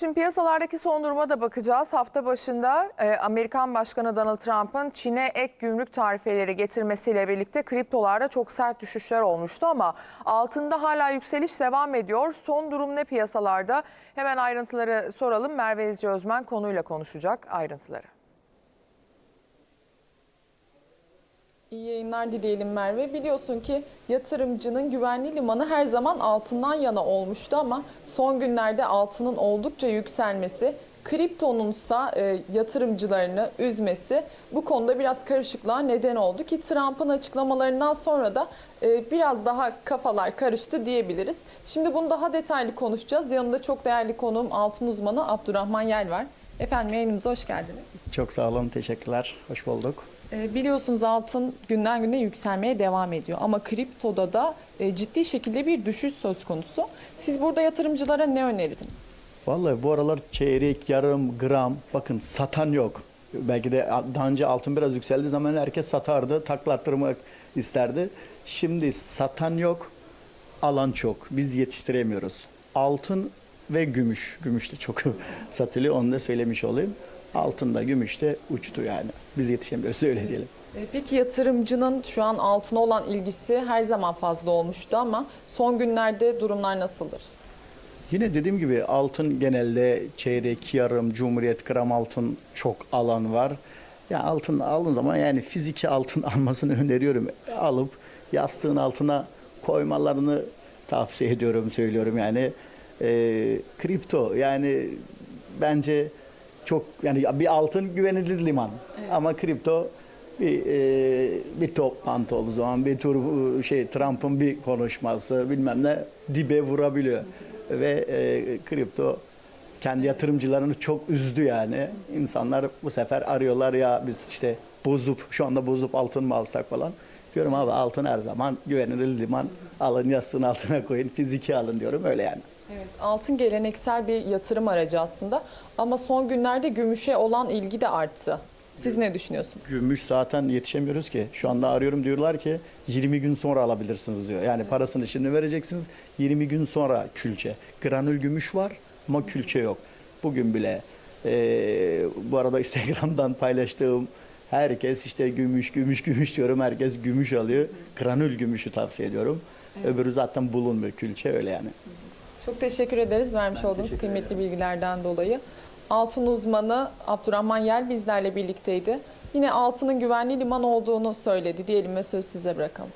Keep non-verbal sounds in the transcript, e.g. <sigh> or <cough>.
Şimdi piyasalardaki son duruma da bakacağız. Hafta başında e, Amerikan Başkanı Donald Trump'ın Çin'e ek gümrük tarifeleri getirmesiyle birlikte kriptolarda çok sert düşüşler olmuştu ama altında hala yükseliş devam ediyor. Son durum ne piyasalarda? Hemen ayrıntıları soralım. Merve İzci Özmen konuyla konuşacak ayrıntıları. İyi yayınlar dileyelim Merve. Biliyorsun ki yatırımcının güvenli limanı her zaman altından yana olmuştu ama son günlerde altının oldukça yükselmesi, kriptonunsa e, yatırımcılarını üzmesi bu konuda biraz karışıklığa neden oldu ki Trump'ın açıklamalarından sonra da e, biraz daha kafalar karıştı diyebiliriz. Şimdi bunu daha detaylı konuşacağız. Yanında çok değerli konuğum altın uzmanı Abdurrahman Yel var. Efendim yayınımıza hoş geldiniz. Çok sağ olun, teşekkürler. Hoş bulduk. E, Biliyorsunuz altın günden güne yükselmeye devam ediyor ama kriptoda da e, ciddi şekilde bir düşüş söz konusu. Siz burada yatırımcılara ne önerirsiniz? Vallahi bu aralar çeyrek, yarım, gram, bakın satan yok. Belki de daha önce altın biraz yükseldiği zaman herkes satardı, taklattırmak isterdi. Şimdi satan yok, alan çok. Biz yetiştiremiyoruz. Altın ve gümüş. Gümüş de çok <laughs> satılıyor, onu da söylemiş olayım. Altın da gümüş de uçtu yani. Biz yetişemiyoruz, öyle diyelim. E, Peki yatırımcının şu an altına olan ilgisi her zaman fazla olmuştu ama son günlerde durumlar nasıldır? Yine dediğim gibi altın genelde çeyrek, yarım, cumhuriyet, gram altın çok alan var. Ya altın aldığın zaman yani fiziki altın <laughs> almasını öneriyorum. Alıp yastığın altına koymalarını tavsiye ediyorum, söylüyorum yani. Ee, kripto yani bence çok yani bir altın güvenilir liman. Ama kripto bir e, bir toplantı olduğu zaman bir tur e, şey Trump'ın bir konuşması bilmem ne dibe vurabiliyor ve e, kripto kendi yatırımcılarını çok üzdü yani. İnsanlar bu sefer arıyorlar ya biz işte bozup şu anda bozup altın mı alsak falan. Diyorum abi altın her zaman güvenilir liman. Alın yastığın altına koyun fiziki alın diyorum öyle yani. Evet, altın geleneksel bir yatırım aracı aslında ama son günlerde gümüşe olan ilgi de arttı. Siz ne düşünüyorsunuz? Gümüş zaten yetişemiyoruz ki. Şu anda arıyorum diyorlar ki 20 gün sonra alabilirsiniz diyor. Yani parasını şimdi vereceksiniz 20 gün sonra külçe. Granül gümüş var ama külçe yok. Bugün bile eee, bu arada <laughs> Instagram'dan paylaştığım herkes işte gümüş gümüş <laughs> gümüş diyorum. Herkes gümüş alıyor. Granül gümüşü tavsiye ediyorum. Öbürü zaten bulunmuyor külçe öyle yani. Çok teşekkür ederiz vermiş olduğunuz teşekkür kıymetli bilgilerden dolayı. Altın uzmanı Abdurrahman Yel bizlerle birlikteydi. Yine altının güvenli liman olduğunu söyledi diyelim ve söz size bırakalım.